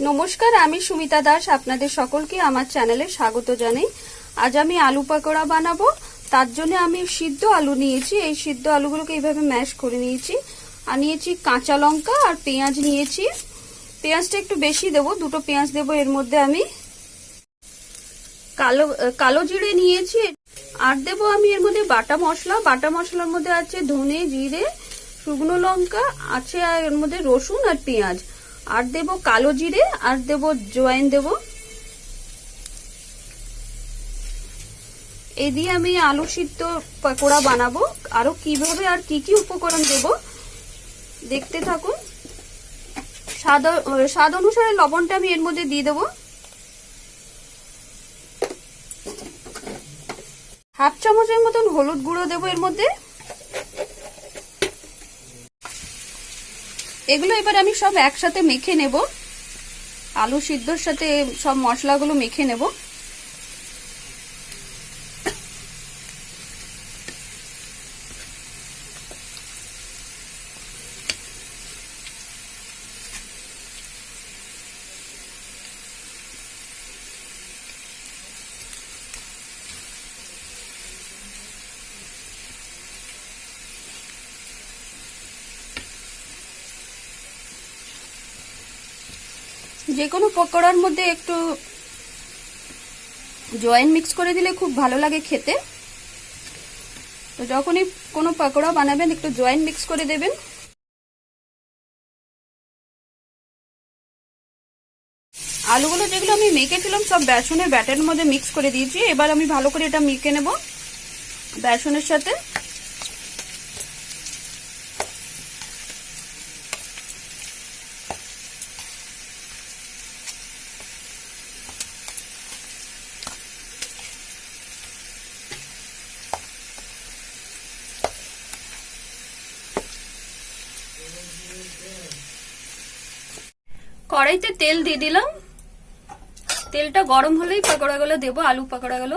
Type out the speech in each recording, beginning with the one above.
নমস্কার, আমি সুমিতা দাস। আপনাদের সকলকে আমার চ্যানেলে স্বাগত জানাই। আজ আমি আলু পাকোড়া বানাবো। তার জন্য আমি সিদ্ধ আলু নিয়েছি। এই সিদ্ধ আলুগুলোকে এইভাবে ম্যাশ করে নিয়েছি। আর নিয়েছি কাঁচা লঙ্কা আর পেঁয়াজ নিয়েছি। পেঁয়াজটা একটু বেশি দেবো। দুটো পেঁয়াজ দেবো এর মধ্যে আমি। কালো কালো জিরে নিয়েছি। আর দেবো আমি এর মধ্যে বাটা মশলা। বাটা মশলার মধ্যে আছে ধনে, জিরে, শুকনো লঙ্কা, আছে এর মধ্যে রসুন আর পেঁয়াজ। আর দেব কালো জিরে, আর দেব জোয়াইন দেব। এই দিয়ে আমি আলু সিদ্ধ পকোড়া বানাবো। আরও কীভাবে আর কি কি উপকরণ দেব, দেখতে থাকুন। স্বাদ স্বাদ অনুসারে লবণটা আমি এর মধ্যে দিয়ে দেবো। হাফ চামচের মতন হলুদ গুঁড়ো দেবো এর মধ্যে। এগুলো এবার আমি সব একসাথে মেখে নেব। আলু সিদ্ধর সাথে সব মশলাগুলো মেখে নেব। যে কোনো পকোড়ার মধ্যে একটু জয়েন মিক্স করে দিলে খুব ভালো লাগে খেতে। তো যখনই কোনো পকোড়া বানাবেন, একটু জয়েন মিক্স করে দেবেন। আলুগুলো যেগুলো আমি মেখেছিলাম, সব বেসনের ব্যাটারের মধ্যে মিক্স করে দিয়েছি। এবার আমি ভালো করে এটা মেখে নেব বেসনের সাথে। কড়াইতে তেল দিয়ে দিলাম। তেলটা গরম হলেই পাকোড়াগুলো দেবো আলু পাকোড়াগুলো।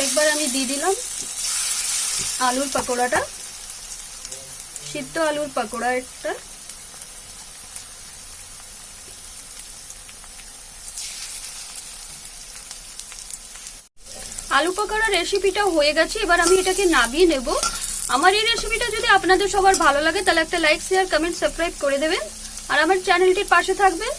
আরেকবার আমি দিয়ে দিলাম আলুর পাকোড়াটা, সিদ্ধ আলুর পাকোড়া একটা আলু পাকোড়া রেসিপিটা হয়ে গেছে, এবার আমি এটাকে নামিয়ে নেব। আমার এই রেসিপিটা যদি আপনাদের সবার ভালো লাগে, তাহলে একটা লাইক শেয়ার কমেন্ট সাবস্ক্রাইব করে দেবেন। আর আমার চ্যানেলটির পাশে থাকবেন।